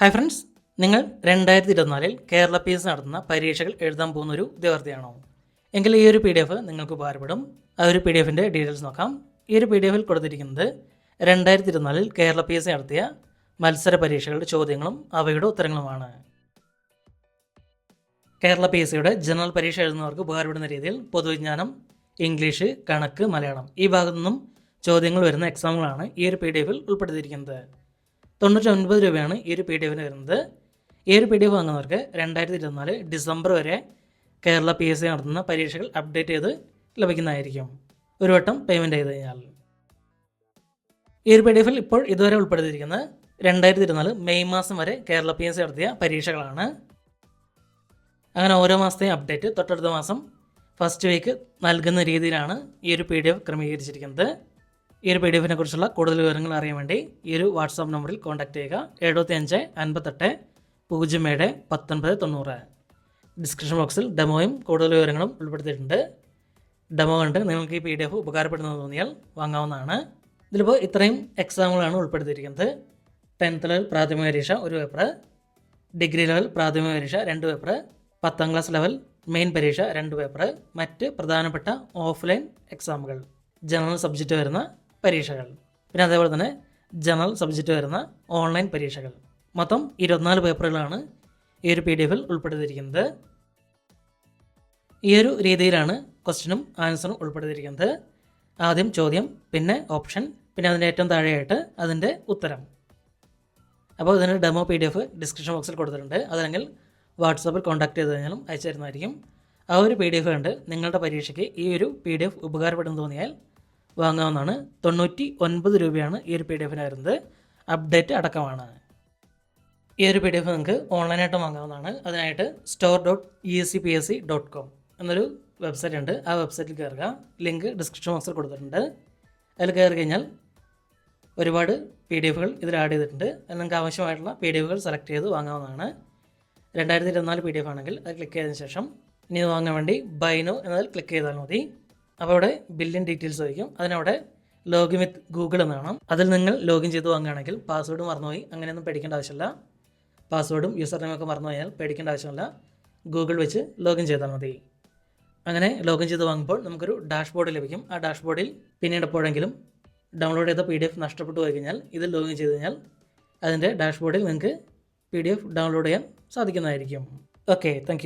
Hi friends നിങ്ങൾ രണ്ടായിരത്തി ഇരുപത്തിനാലിൽ കേരള പി എസ് നടത്തുന്ന പരീക്ഷകൾ എഴുതാൻ പോകുന്ന ഒരു വിദ്യാർത്ഥിയാണോ എങ്കിൽ ഈ ഒരു പി ഡി എഫ് നിങ്ങൾക്ക് ഉപകാരപ്പെടും. ആ ഒരു പി ഡി എഫിന്റെ ഡീറ്റെയിൽസ് നോക്കാം. ഈ ഒരു പി ഡി എഫിൽ കൊടുത്തിരിക്കുന്നത് രണ്ടായിരത്തി ഇരുപത്തിനാലിൽ കേരള പി എസ് നടത്തിയ മത്സര പരീക്ഷകളുടെ ചോദ്യങ്ങളും അവയുടെ ഉത്തരങ്ങളുമാണ്. കേരള പി എസ് സിയുടെ ജനറൽ പരീക്ഷ എഴുതുന്നവർക്ക് ഉപകാരപ്പെടുന്ന രീതിയിൽ പൊതുവിജ്ഞാനം ഇംഗ്ലീഷ് കണക്ക് മലയാളം ഈ ഭാഗത്തു നിന്നും ചോദ്യങ്ങൾ വരുന്ന എക്സാമുകളാണ് ഈ ഒരു പി ഡി എഫിൽ ഉൾപ്പെടുത്തിയിരിക്കുന്നത്. തൊണ്ണൂറ്റി ഒൻപത് രൂപയാണ് ഈ ഒരു പി ഡി എഫിന് വരുന്നത്. ഈ ഒരു പി ഡി എഫ് വാങ്ങുന്നവർക്ക് രണ്ടായിരത്തി ഇരുപത്തിനാല് ഡിസംബർ വരെ കേരള പി എസ് സി നടത്തുന്ന പരീക്ഷകൾ അപ്ഡേറ്റ് ചെയ്ത് ലഭിക്കുന്നതായിരിക്കും. ഒരു വട്ടം പേയ്മെന്റ് ചെയ്ത് കഴിഞ്ഞാൽ. ഈ ഒരു പി ഡി എഫിൽ ഇപ്പോൾ ഇതുവരെ ഉൾപ്പെടുത്തിയിരിക്കുന്നത് രണ്ടായിരത്തി ഇരുപത്തിനാല് മെയ് മാസം വരെ കേരള പി എസ് സി നടത്തിയ പരീക്ഷകളാണ്. അങ്ങനെ ഓരോ മാസത്തെയും അപ്ഡേറ്റ് തൊട്ടടുത്ത മാസം ഫസ്റ്റ് വീക്ക് നൽകുന്ന രീതിയിലാണ് ഈ ഒരു പി ഡി എഫ് ക്രമീകരിച്ചിരിക്കുന്നത്. ഈ ഒരു പി ഡി എഫിനെ കുറിച്ചുള്ള കൂടുതൽ വിവരങ്ങൾ അറിയാൻ വേണ്ടി ഈ ഒരു വാട്സാപ്പ് നമ്പറിൽ കോൺടാക്ട് ചെയ്യുക. എഴുപത്തി അഞ്ച് അൻപത്തെട്ട് പൂജ്യം ഏഴ് പത്തൊൻപത് തൊണ്ണൂറ്. ഡിസ്ക്രിപ്ഷൻ ബോക്സിൽ ഡെമോയും കൂടുതൽ വിവരങ്ങളും ഉൾപ്പെടുത്തിയിട്ടുണ്ട്. ഡെമോ കണ്ട് നിങ്ങൾക്ക് ഈ പി ഡി എഫ് ഉപകാരപ്പെടുന്നത് തോന്നിയാൽ വാങ്ങാവുന്നതാണ്. ഇതിലിപ്പോൾ ഇത്രയും എക്സാമുകളാണ് ഉൾപ്പെടുത്തിയിരിക്കുന്നത്. ടെൻത്ത് ലെവൽ പ്രാഥമിക പരീക്ഷ ഒരു പേപ്പർ ഡിഗ്രി ലെവൽ പ്രാഥമിക പരീക്ഷ രണ്ട് പേപ്പർ പത്താം ക്ലാസ് ലെവൽ മെയിൻ പരീക്ഷ രണ്ട് പേപ്പർ മറ്റ് പ്രധാനപ്പെട്ട ഓഫ്ലൈൻ എക്സാമുകൾ ജനറൽ സബ്ജക്റ്റ് വരുന്ന പരീക്ഷകൾ. പിന്നെ അതേപോലെ തന്നെ ജനറൽ സബ്ജക്റ്റ് വരുന്ന ഓൺലൈൻ പരീക്ഷകൾ. മൊത്തം ഇരുപത്തിനാല് പേപ്പറുകളാണ് ഈ ഒരു പി ഡി എഫിൽ ഉൾപ്പെടുത്തിയിരിക്കുന്നത്. ഈ ഒരു രീതിയിലാണ് ക്വസ്റ്റ്യനും ആൻസറും ഉൾപ്പെടുത്തിയിരിക്കുന്നത്. ആദ്യം ചോദ്യം പിന്നെ ഓപ്ഷൻ പിന്നെ അതിന്റെ ഏറ്റവും താഴെയായിട്ട് അതിന്റെ ഉത്തരം. അപ്പോൾ ഇതിന് demo P D F description ബോക്സിൽ കൊടുത്തിട്ടുണ്ട്. അതല്ലെങ്കിൽ വാട്സാപ്പിൽ കോൺടാക്ട് ചെയ്ത് കഴിഞ്ഞാലും അയച്ചു തരുന്നതായിരിക്കും. ആ ഒരു പി ഡി എഫ് കണ്ട് നിങ്ങളുടെ പരീക്ഷയ്ക്ക് ഈ ഒരു പി ഡി എഫ് ഉപകാരപ്പെടുന്നു തോന്നിയാൽ വാങ്ങാവുന്നതാണ്. തൊണ്ണൂറ്റി ഒൻപത് രൂപയാണ് ഈ ഒരു പി ഡി എഫിന് വരുന്നത്. അപ്ഡേറ്റ് അടക്കമാണ്. ഈ ഒരു പി ഡി എഫ് നിങ്ങൾക്ക് ഓൺലൈനായിട്ട് വാങ്ങാവുന്നതാണ്. അതിനായിട്ട് store dot E S C P S C dot com എന്നൊരു വെബ്സൈറ്റ് ഉണ്ട്. ആ വെബ്സൈറ്റിൽ കയറുക. ലിങ്ക് ഡിസ്ക്രിപ്ഷൻ ബോക്സിൽ കൊടുത്തിട്ടുണ്ട്. അതിൽ കയറി കഴിഞ്ഞാൽ ഒരുപാട് പി ഡി എഫുകൾ ഇതിൽ ആഡ് ചെയ്തിട്ടുണ്ട്. അതിൽ നിങ്ങൾക്ക് ആവശ്യമായിട്ടുള്ള പി ഡി എഫുകൾ സെലക്ട് ചെയ്ത് വാങ്ങാവുന്നതാണ്. രണ്ടായിരത്തി ഇരുപത്തിനാല് പി ഡി എഫ് ആണെങ്കിൽ അത് ക്ലിക്ക് ചെയ്തതിന് ശേഷം ഇനി വാങ്ങാൻ വേണ്ടി ബൈനോ എന്നതിൽ ക്ലിക്ക് ചെയ്താൽ മതി. അപ്പോൾ അവിടെ ബില്ലിൻ ഡീറ്റെയിൽസ് ചോദിക്കും അതിനവിടെ ലോഗിൻ വിത്ത് ഗൂഗിൾ എന്ന് കാണാം. അതിൽ നിങ്ങൾ ലോഗിൻ ചെയ്ത് വാങ്ങുകയാണെങ്കിൽ പാസ്വേഡ് മറന്നുപോയി. അങ്ങനെയൊന്നും പേടിക്കേണ്ട ആവശ്യമില്ല. പാസ്വേഡും യൂസർ നെയിമൊക്കെ മറന്നുപോയാൽ പേടിക്കേണ്ട ആവശ്യമില്ല. ഗൂഗിൾ വെച്ച് ലോഗിൻ ചെയ്താൽ മതി. അങ്ങനെ ലോഗിൻ ചെയ്ത് വാങ്ങുമ്പോൾ നമുക്കൊരു ഡാഷ്ബോർഡ് ലഭിക്കും. ആ ഡാഷ്ബോർഡിൽ പിന്നീട് എപ്പോഴെങ്കിലും ഡൗൺലോഡ് ചെയ്ത പി ഡി എഫ് നഷ്ടപ്പെട്ടു പോയി കഴിഞ്ഞാൽ ഇത് ലോഗിൻ ചെയ്ത് കഴിഞ്ഞാൽ അതിന്റെ ഡാഷ്ബോർഡിൽ നിങ്ങൾക്ക് പി ഡി എഫ് ഡൗൺലോഡ് ചെയ്യാൻ സാധിക്കുന്നതായിരിക്കും. Okay thank